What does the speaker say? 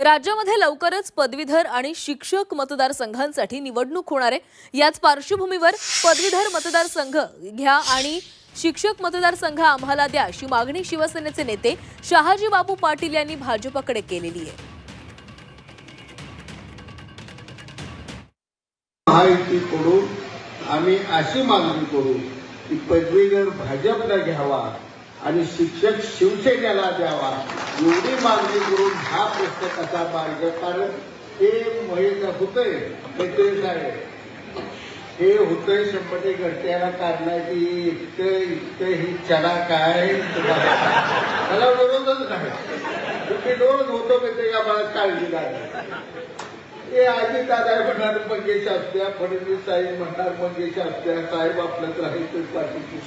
राज्यामध्ये लवकरच पदवीधर आणि शिक्षक मतदारसंघांसाठी निवडणूक होणार आहे. याच पार्श्वभूमीवर पदवीधर मतदारसंघ घ्या आणि शिक्षक मतदारसंघ आम्हाला द्या अशी मागणी शिवसेनेचे नेते शहाजी बापू पाटील यांनी भाजपकडे केलेली आहे. महायुतीकडून आम्ही अशी मागणी करू की पदवीधर भाजपला घ्यावा. आणि शिक्षक शिवसेनेला द्यावा. एवढी मागणी करून हा प्रश्न कसा मार्ग कारण हे महिला होतंय? मैत्रीण आहे हे होतंय शंभर टक्के घरट्याला काढण्याची इतकं इतकं ही चढा काय? त्याला विरोधच नाही. तुम्ही रोज होतो की ते मला काळजी नाही. हे आजी दादा म्हणणार मंगेश असत्या. फडणवीस साहेब म्हणणार मंगेश असत्या. साहेब आपलं तर आहे पाठीशी.